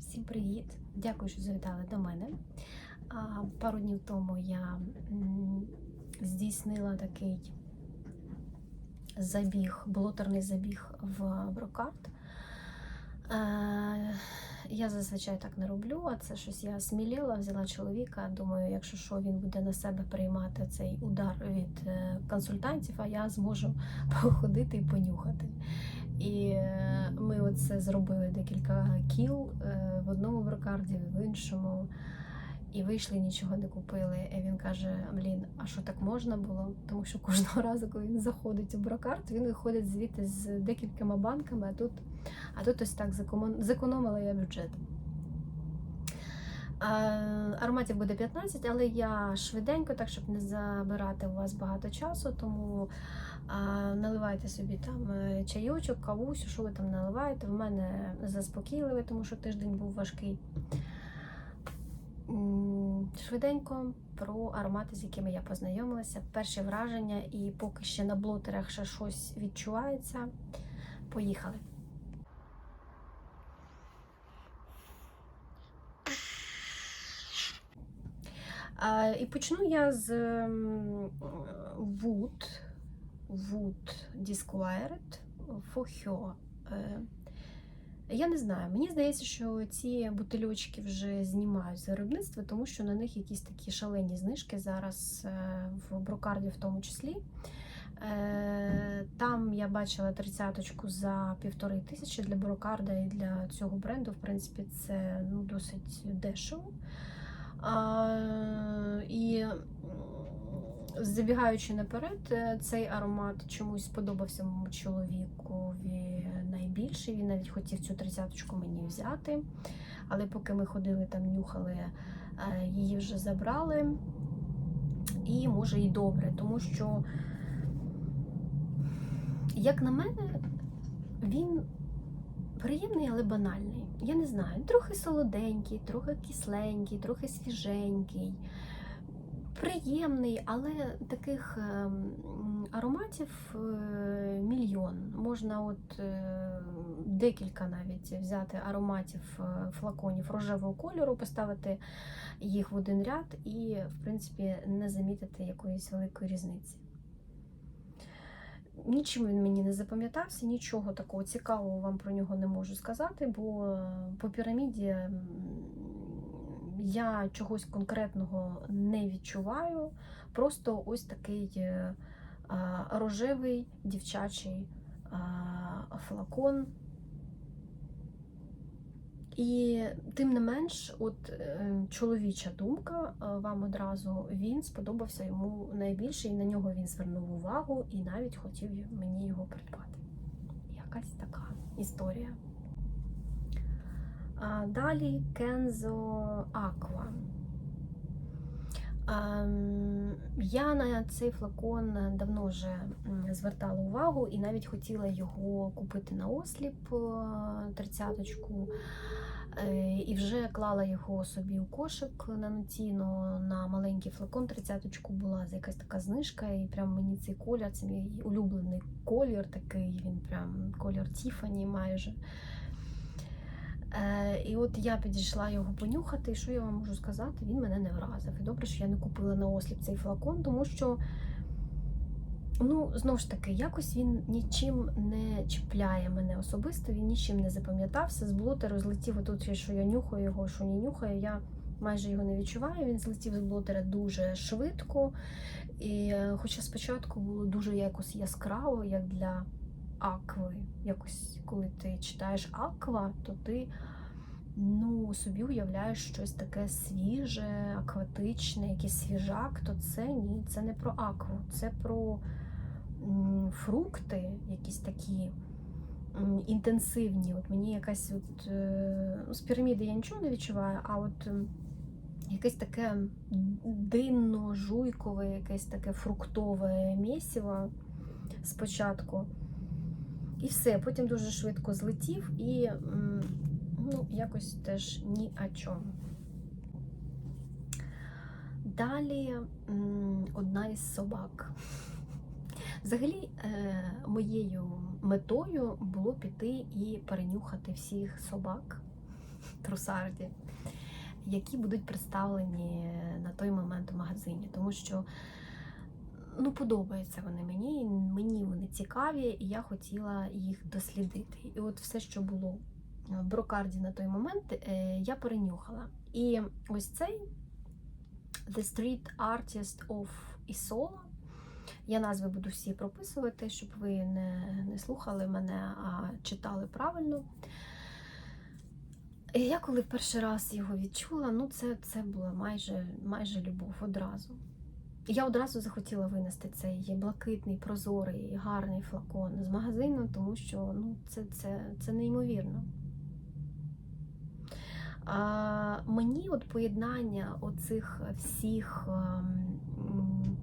Всім привіт! Дякую, що завітали до мене. Пару днів тому я здійснила такий забіг, блотерний забіг в брокарт. Я зазвичай так не роблю, а це щось я сміліла, взяла чоловіка. Думаю, якщо що, він буде на себе приймати цей удар від е, консультантів, а я зможу походити і понюхати. І е, ми оце зробили декілька кіл е, в одному брокарді, в іншому. І вийшли, нічого не купили. І він каже: Блін, а що так можна було? Тому що кожного разу, коли він заходить у брокарт, він виходить звідти з декількома банками, а тут, а тут ось так зекономила я бюджет. Ароматів буде 15, але я швиденько, так щоб не забирати у вас багато часу, тому наливайте собі там е, чайочок, кавусю, що ви там наливаєте. В мене заспокійливе, тому що тиждень був важкий. Швиденько про аромати, з якими я познайомилася, перші враження, і поки ще на блотерах ще щось відчувається. Поїхали. А, і почну я з Wood, Wood Disquired Фохьо. Е, Я не знаю, мені здається, що ці бутильочки вже знімають з виробництва, тому що на них якісь такі шалені знижки зараз е, в брокарді в тому числі. Е, Там я бачила тридцяточку за півтори тисячі для брокарда і для цього бренду, в принципі, це ну, досить дешево. І забігаючи наперед, е, цей аромат чомусь сподобався моєму чоловікові найбільше. Він навіть хотів цю тридцяточку мені взяти. Але поки ми ходили там, нюхали, е, її вже забрали. І може і добре, тому що, як на мене, він приємний, але банальний. Я не знаю, трохи солоденький, трохи кисленький, трохи свіженький. Приємний, але таких ем, ароматів е, мільйон. Можна от е, декілька навіть взяти ароматів е, флаконів рожевого кольору, поставити їх в один ряд і, в принципі, не замітити якоїсь великої різниці. Нічим він мені не запам'ятався, нічого такого цікавого вам про нього не можу сказати, бо е, по піраміді я чогось конкретного не відчуваю. Просто ось такий е, рожевий дівчачий флакон. І тим не менш, от е, чоловіча думка е, вам одразу він сподобався йому найбільше, і на нього він звернув увагу і навіть хотів мені його придбати. Якась така історія. Далі Кензо Аква. Я на цей флакон давно вже звертала увагу і навіть хотіла його купити на осліп тридцяточку. Е, І вже клала його собі у кошик на нотіно на маленький флакон. Тридцяточку була якась така знижка, і прям мені цей колір, це мій улюблений колір такий, він прям колір Тіфані майже. Е, і от я підійшла його понюхати, і що я вам можу сказати, він мене не вразив. І добре, що я не купила на осліп цей флакон, тому що, ну, знову ж таки, якось він нічим не чіпляє мене особисто, він нічим не запам'ятався. З блотеру злетів отут, що я нюхаю його, що не нюхаю, я майже його не відчуваю. Він злетів з блотера дуже швидко. І е, хоча спочатку було дуже якось яскраво, як для акви. Якось, коли ти читаєш аква, то ти ну, собі уявляєш щось таке свіже, акватичне, якийсь свіжак, то це ні, це не про акву, це про фрукти, якісь такі інтенсивні. От мені якась от, е, ну, з піраміди я нічого не відчуваю, а от якесь таке динно-жуйкове, якесь таке фруктове місиво спочатку. І все, потім дуже швидко злетів і ну, якось теж ні о чому. Далі одна із собак. Взагалі, е, моєю метою було піти і перенюхати всіх собак. трусарді, які будуть представлені на той момент у магазині. Тому що ну, подобаються вони мені, мені вони цікаві, і я хотіла їх дослідити. І от все, що було в брокарді на той момент, е, я перенюхала. І ось цей The Street Artist of Isola. Я назви буду всі прописувати, щоб ви не, не слухали мене, а читали правильно. І я коли перший раз його відчула, ну це, це була майже, майже любов одразу. Я одразу захотіла винести цей блакитний, прозорий, гарний флакон з магазину, тому що ну, це, це, це неймовірно. А, Мені от поєднання оцих всіх ем,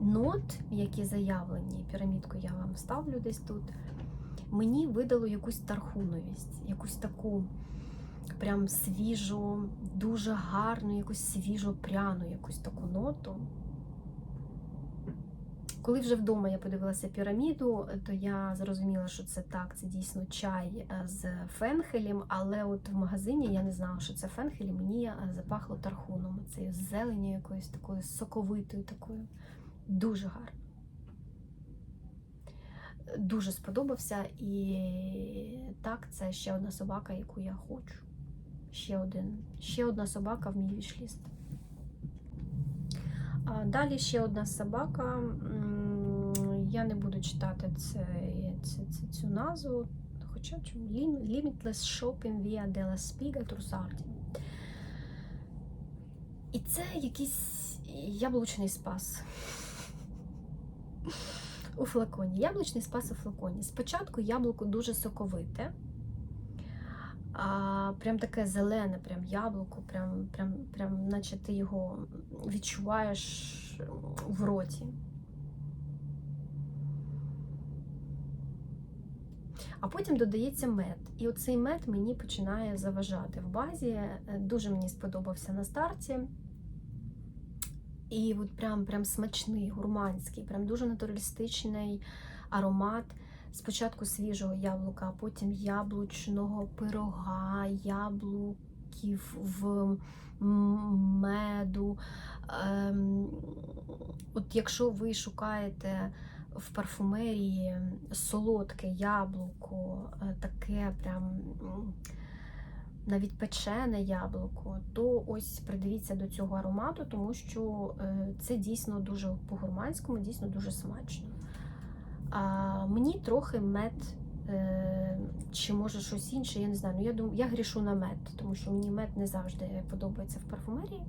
нот, які заявлені, пірамідку я вам ставлю десь тут, мені видало якусь тархуновість, якусь таку прям свіжу, дуже гарну, якусь свіжо пряну якусь таку ноту. Коли вже вдома я подивилася піраміду, то я зрозуміла, що це так, це дійсно чай е, з фенхелем, але от в магазині я не знала, що це фенхель, мені е, запахло тархуном, цією зеленю якоюсь такою соковитою такою. Дуже гарно. Дуже сподобався, і так, це ще одна собака, яку я хочу. Ще один, ще одна собака в мій вішліст. Далі ще одна собака. Я не буду читати це, це, це, цю назву, хоча чому Limitless Shopping Via della Spiga Trussardi. І це якийсь яблучний спас. У флаконі. Яблучний спас у флаконі. Спочатку яблуко дуже соковите, а прям таке зелене, прям яблуко, прям, прям, прям, наче ти його відчуваєш в роті. А потім додається мед. І оцей мед мені починає заважати в базі. Дуже мені сподобався на старті. І от прям прям смачний, гурманський, прям дуже натуралістичний аромат. Спочатку свіжого яблука, а потім яблучного пирога, яблуків в меду. Ем, От якщо ви шукаєте в парфумерії солодке яблуко, е, таке прям навіть печене яблуко, то ось придивіться до цього аромату, тому що е, це дійсно дуже по-гурманському, дійсно дуже смачно. А Мені трохи мед, е, чи може щось інше, я не знаю. Ну, Я думаю, я грішу на мед, тому що мені мед не завжди подобається в парфумерії.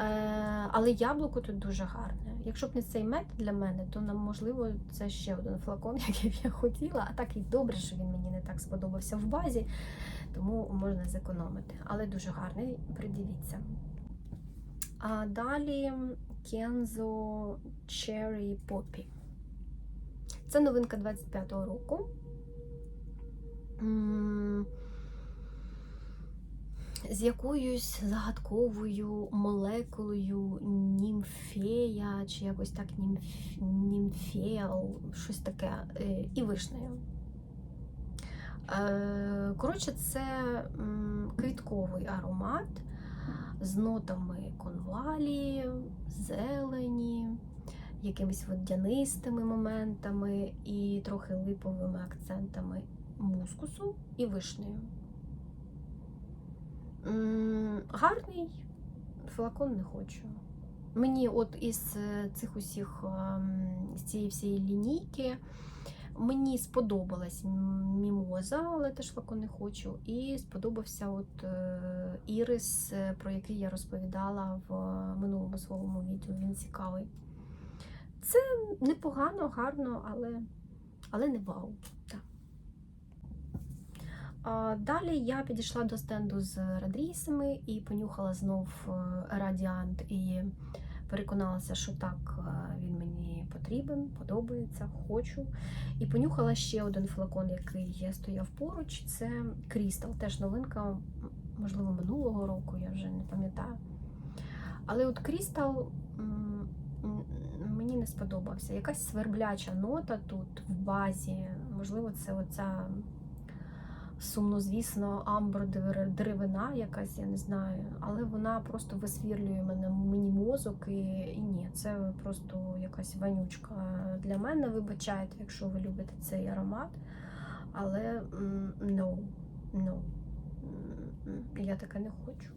Е, але яблуко тут дуже гарне. Якщо б не цей мед для мене, то нам, можливо, це ще один флакон, який б я хотіла. А так і добре, що він мені не так сподобався в базі, тому можна зекономити. Але дуже гарний, придивіться. А далі Kenzo Cherry Poppy. Це новинка 25-го року з якоюсь загадковою молекулою німфея, чи якось так німф... німфеал, щось таке, е, і вишнею. Е, коротше, це квітковий аромат з нотами конвалі, зелені, якимись водянистими моментами і трохи липовими акцентами мускусу і вишнею. Гарний флакон не хочу. Мені от із е, цих усіх, з цієї всієї лінійки, мені сподобалась мімоза, але теж флакон не хочу. І сподобався от е, Ірис, е, про який я розповідала в минулому своєму відео. Він цікавий. Це непогано, гарно, але, але не вау. Так. Далі я підійшла до стенду з радрісами і понюхала знов е, радіант і переконалася, що так, е, він мені потрібен, подобається, хочу. І понюхала ще один флакон, який стояв поруч. Це Крістал, теж новинка, можливо, минулого року, я вже не пам'ятаю. Але от Крістал мені не сподобався. Якась свербляча нота тут в базі, можливо, це оця сумнозвісно, амбр деревина якась, я не знаю, але вона просто висвірлює мене мені мозок і, і ні, це просто якась вонючка для мене. Вибачайте, якщо ви любите цей аромат. Але no, no. Я таке не хочу.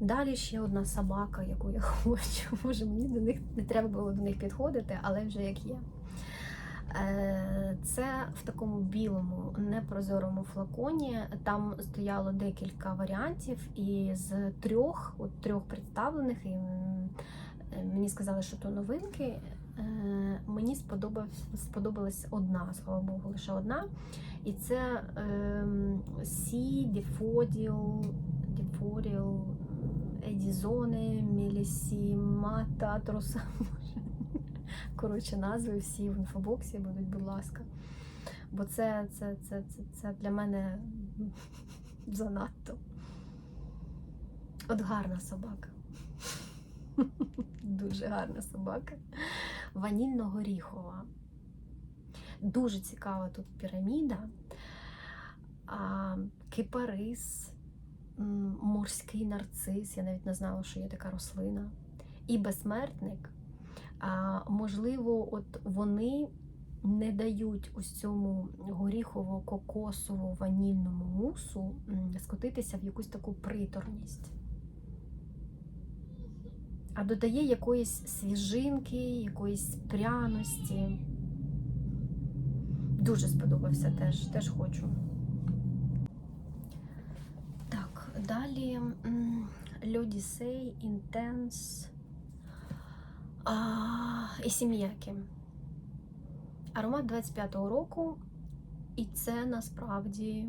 Далі ще одна собака, яку я хочу. Може, мені до них не треба було до них підходити, але вже як є. Е, Це в такому білому непрозорому флаконі. Там стояло декілька варіантів, і з трьох, от трьох представлених, і е, мені сказали, що то новинки. Е, Мені сподобалась, одна, слава Богу, лише одна. І це Сі Діфоділ, Діфоріл, Едізоне, Мелісімата, Троса. Коротше, назви всі в інфобоксі будуть, будь ласка. Бо це, це, це, це, це для мене занадто. От гарна собака. Дуже гарна собака. Ванільно-горіхова. Дуже цікава тут піраміда, а, кипарис, морський нарцис. Я навіть не знала, що є така рослина. І безсмертник. А, можливо, от вони не дають ось цьому горіхово-кокосово-ванільному мусу скотитися в якусь таку приторність. А додає якоїсь свіжинки, якоїсь пряності. Дуже сподобався теж, теж хочу. Так, далі Льодісей, Інтенс і Сім'яки. Аромат 25-го року, і це насправді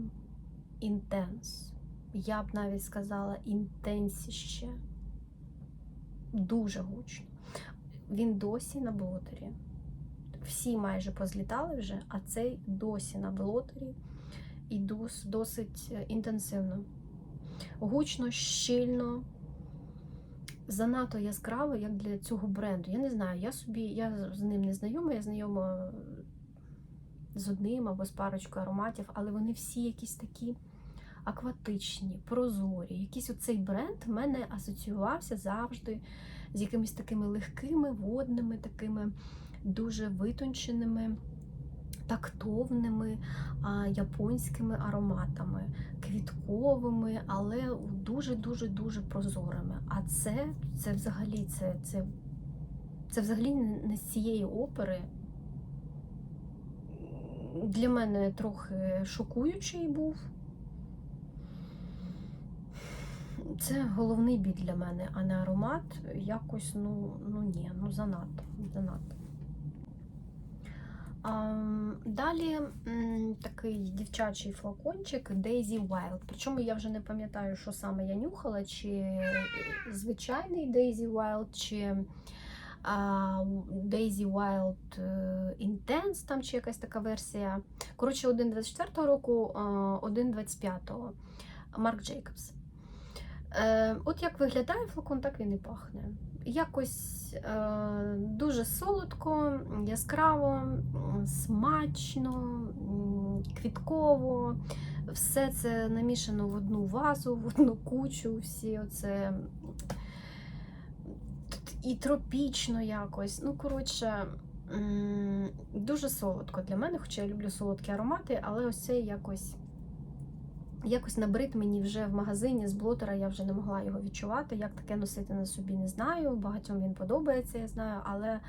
інтенс. Я б навіть сказала інтенсіще. Дуже гучно. Він досі на блотері. Всі майже позлітали вже, а цей досі на блотері і досить е, інтенсивно. Гучно, щільно, занадто яскраво, як для цього бренду. Я не знаю, я собі, я з ним не знайома, я знайома з одним або з парочкою ароматів, але вони всі якісь такі акватичні, прозорі. Якийсь оцей бренд в мене асоціювався завжди з якимись такими легкими, водними, такими дуже витонченими, тактовними японськими ароматами, квітковими, але дуже-дуже дуже прозорими. А це це взагалі це, це, це взагалі не з цієї опери. Для мене трохи шокуючий був. Це головний біль для мене, а не аромат. Якось, ну, ну ні, ну занадто. занадто. Далі такий дівчачий флакончик Daisy Wild. Причому я вже не пам'ятаю, що саме я нюхала, чи звичайний Daisy Wild, чи Daisy Wild Intense, там чи якась така версія. Коротше, один 24-го року, один 25-го. Марк Джейкобс. Е, От як виглядає флакон, так він і пахне. Якось е, дуже солодко, яскраво, смачно, квітково. Все це намішано в одну вазу, в одну кучу, всі оце і тропічно якось. Ну, коротше, дуже солодко для мене, хоча я люблю солодкі аромати, але ось це якось. Якось набрид мені вже в магазині з блотера, я вже не могла його відчувати. Як таке носити на собі, не знаю. Багатьом він подобається, я знаю, але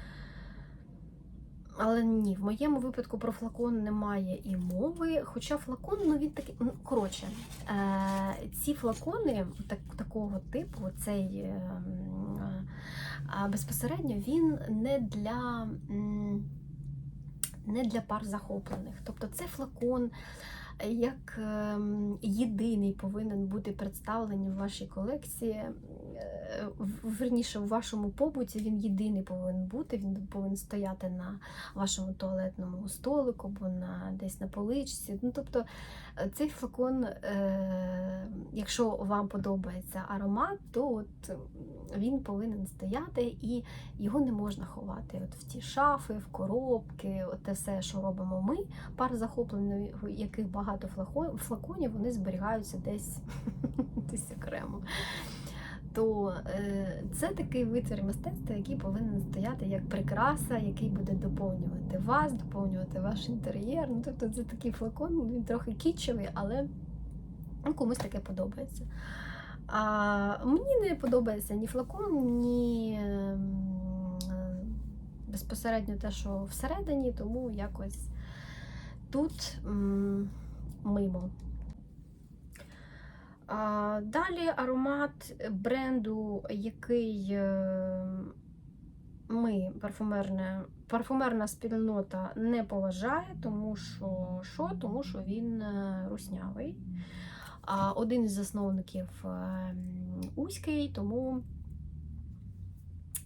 але ні, в моєму випадку про флакон немає і мови. Хоча флакон, ну він такий. Ну, коротше, е- ці флакони так, такого типу, цей е- е- безпосередньо він не для, не для пар захоплених. Тобто це флакон як ем, єдиний повинен бути представлений в вашій колекції. е, Верніше, у вашому побуті він єдиний повинен бути. Він повинен стояти на вашому туалетному столику або на десь на поличці. Ну, тобто е, цей флакон, е, якщо вам подобається аромат, то от він повинен стояти і його не можна ховати. От в ті шафи, в коробки, от те все, що робимо ми, пар захоплений, в яких багато флаконів, вони зберігаються десь, десь окремо. То е, це такий витвір мистецтва, який повинен стояти як прикраса, який буде доповнювати вас, доповнювати ваш інтер'єр. Ну, тобто це такий флакон, він трохи кітчевий, але ну, комусь таке подобається. А мені не подобається ні флакон, ні ем, безпосередньо те, що всередині, тому якось тут мимо. А, далі аромат бренду, який е, ми, парфумерне, парфумерна спільнота, не поважає, тому що, що? Тому що він е, руснявий. Один із засновників е, Уський, тому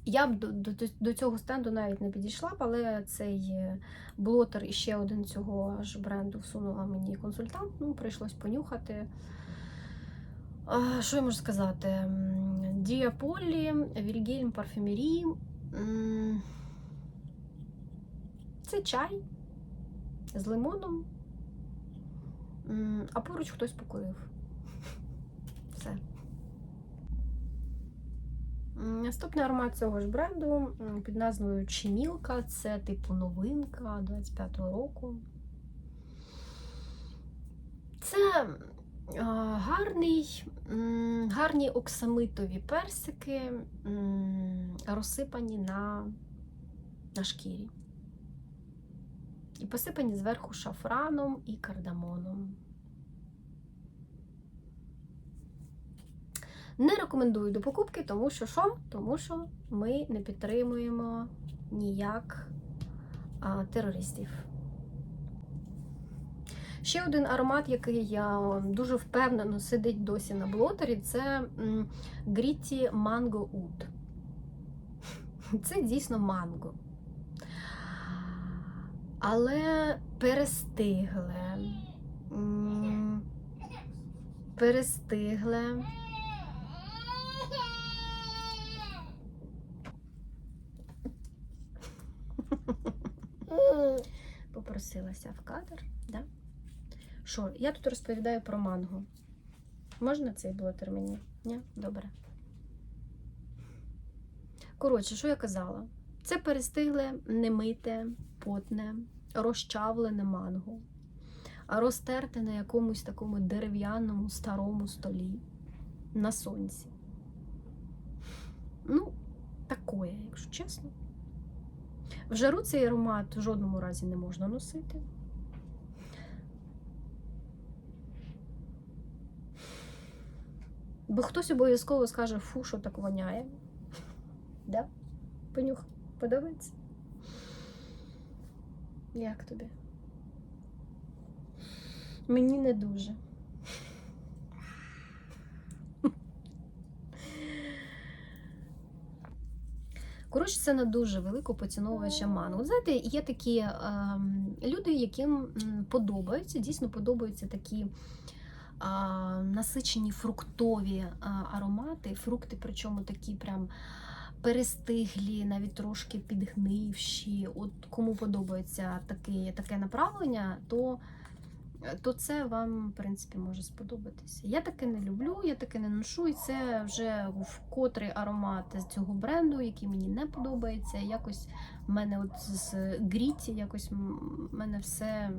я б до, до, до цього стенду навіть не підійшла але цей е, блотер і ще один цього ж бренду всунула мені консультант. Ну, прийшлось понюхати. Що я можу сказати? Діаполі, Вільгельм Парфюмері. Це чай з лимоном, а поруч хтось покурив. Все. Наступний аромат цього ж бренду під назвою Чимілка. Це типу новинка 25-го року. Це гарний, гарні оксамитові персики, розсипані на, на шкірі. І посипані зверху шафраном і кардамоном. Не рекомендую до покупки, тому що що? Тому що ми не підтримуємо ніяк а, терористів. Ще один аромат, який я дуже впевнено сидить досі на блотері, це Gritty Mango Oud. Це дійсно манго. Але перестигле. Перестигле. Попросилася в кадр, да? Що, я тут розповідаю про манго. Можна цей блотер мені? Ні? Добре. Коротше, що я казала? Це перестигле, немите, потне, розчавлене манго, розтерте на якомусь такому дерев'яному старому столі на сонці. Ну, такое, якщо чесно. В жару цей аромат в жодному разі не можна носити. Бо хтось обов'язково скаже, фу, що так воняє. Да? Понюх, подобається? Як тобі? Мені не дуже. Коротше, це не дуже велико поціновувача манго. Знаєте, є такі ем, люди, яким подобаються, дійсно подобаються такі насичені фруктові аромати, фрукти, причому такі прям перестиглі, навіть трошки підгнивші. От кому подобається таке, таке направлення, то, то це вам, в принципі, може сподобатися. Я таке не люблю, я таке не ношу, і це вже вкотрий аромат з цього бренду, який мені не подобається. Якось в мене от з гріті, якось в мене все.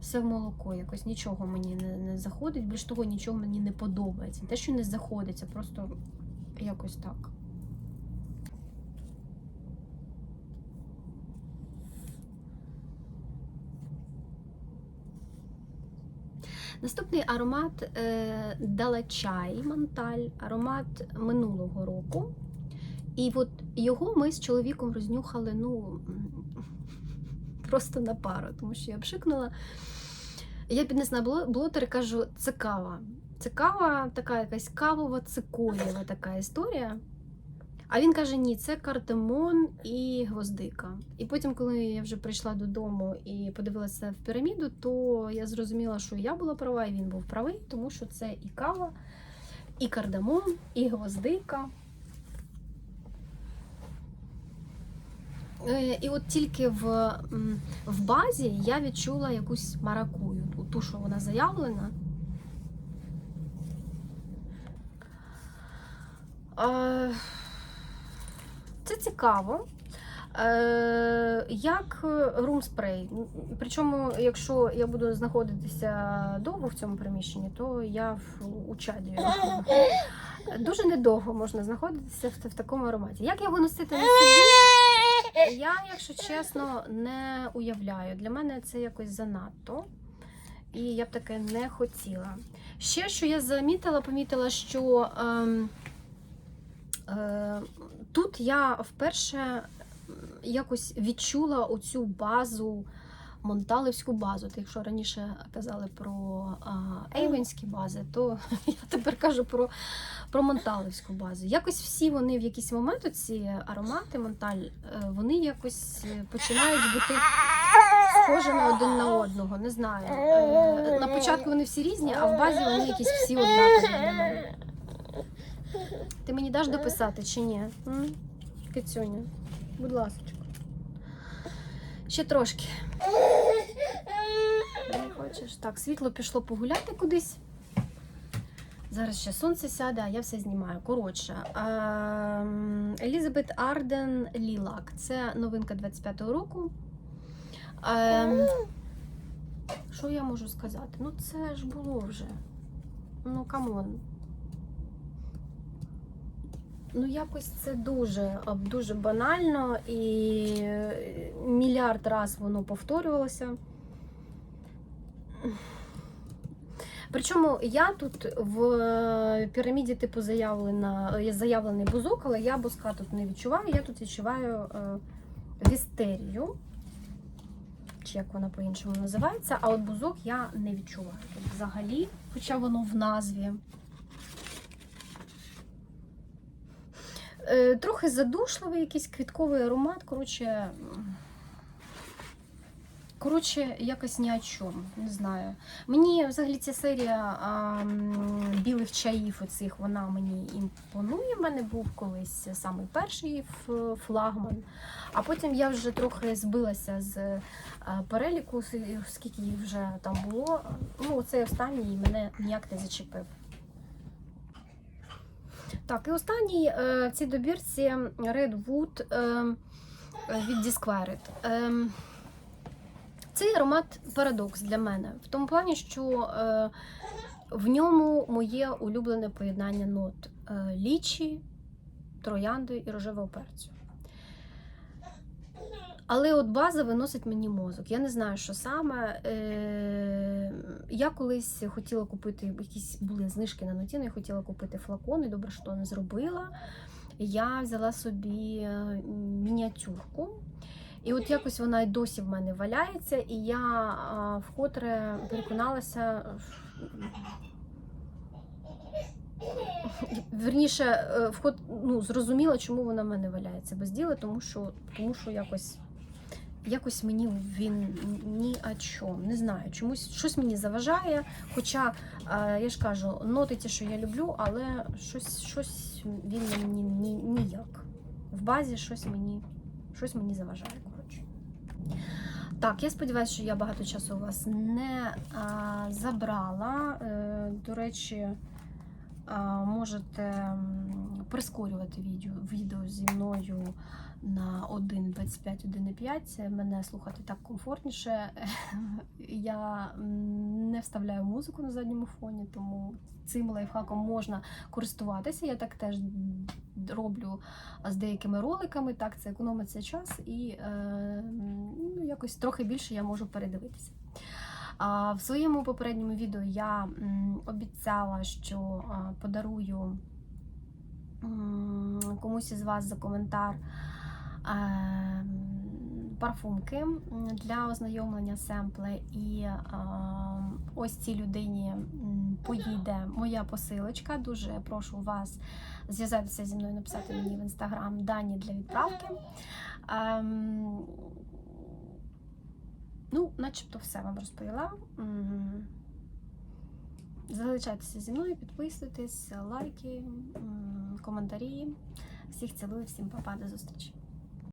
Все в молоко, якось нічого мені не, не заходить, більш того, нічого мені не подобається. Те, що не заходить, а просто якось так. Наступний аромат е, Далачай Манталь, аромат минулого року. І от його ми з чоловіком рознюхали ну, просто на пару, тому що я пшикнула. Я піднесла бло- блотер і кажу, це кава. Це кава, така якась кавова цикорієва така історія. А він каже: ні, це кардамон і гвоздика. І потім, коли я вже прийшла додому і подивилася в піраміду, то я зрозуміла, що я була права, і він був правий, тому що це і кава, і кардамон, і гвоздика. Е, І от тільки в, в базі я відчула якусь маракую, ту- що вона заявлена. Е, Це цікаво. Е, Як румспрей. Причому, якщо я буду знаходитися довго в цьому приміщенні, то я в у чаді. Дуже недовго можна знаходитися в, в такому ароматі. Як його носити на собі? Я, якщо чесно, не уявляю. Для мене це якось занадто. І я б таке не хотіла. Ще що я замітила, помітила, що ем, е, тут я вперше якось відчула оцю базу, монталівську базу. От якщо раніше казали про ейвенські бази, то я тепер кажу про, про монталівську базу. Якось всі вони в якийсь момент, ці аромати монталь, е, вони якось е, починають бути схожими один на одного. Не знаю. Е, На початку вони всі різні, а в базі вони якісь всі однакові. Ти мені даш дописати чи ні? М? Кицюня, будь ласка. Ще трошки. Не хочеш? Так, світло пішло погуляти кудись. Зараз ще сонце сяде, а я все знімаю. Коротше, Елізабет Арден Лілак. Це новинка 25-го року. Ем, Що я можу сказати? Ну, це ж було вже. Ну, камон. Ну, якось це дуже, дуже банально і е, мільярд раз воно повторювалося. Причому я тут в е, піраміді типу заявлена, є заявлений бузок, але я бузка тут не відчуваю. Я тут відчуваю е, вістерію, чи як вона по-іншому називається, а от бузок я не відчуваю тут взагалі, хоча воно в назві. Трохи задушливий, якийсь квітковий аромат. Коротше, коротше, якось ні о чому, не знаю. Мені взагалі ця серія а, білих чаїв, оцих, вона мені імпонує. У мене був колись самий перший флагман. А потім я вже трохи збилася з переліку, скільки їх вже там було. Ну, оцей останній мене ніяк не зачепив. Так, і останній е, в цій добірці Redwood е, від Disquiet. Е, цей аромат парадокс для мене. В тому плані, що в ньому моє улюблене поєднання нот лічі, троянди і рожевого перцю. Але от база виносить мені мозок. Я не знаю, що саме. Е, я колись хотіла купити якісь були знижки на нотіну, я хотіла купити флакон, і добре, що не зробила. Я взяла собі е, мініатюрку. І от якось вона й досі в мене валяється, і я вкотре переконалася. Верніше, е, вход, ну, зрозуміла, чому вона в мене валяється без діла, тому що, тому що якось, якось мені він ні о чому. Не знаю, чомусь щось мені заважає. Хоча, е, я ж кажу, ноти ті, що я люблю, але щось, щось він мені ні, ніяк. В базі щось мені, щось мені заважає. Коротше. Так, я сподіваюся, що я багато часу у вас не а, забрала. Е, до речі, а, можете прискорювати відео, відео зі мною на 1.25, 1.5. Мене слухати так комфортніше. Я не вставляю музику на задньому фоні, тому цим лайфхаком можна користуватися. Я так теж роблю з деякими роликами. Так, це економиться час і е, ну, якось трохи більше я можу передивитися. А в своєму попередньому відео я обіцяла, що подарую комусь із вас за коментар парфумки для ознайомлення семпли. І е, ось цій людині поїде моя посилочка. Дуже прошу вас зв'язатися зі мною, написати мені в інстаграм дані для відправки. Ем, ну, начебто все вам розповіла. Залишайтеся зі мною, підписуйтесь, лайки, коментарі. Всіх цілую, всім па-па, до зустрічі.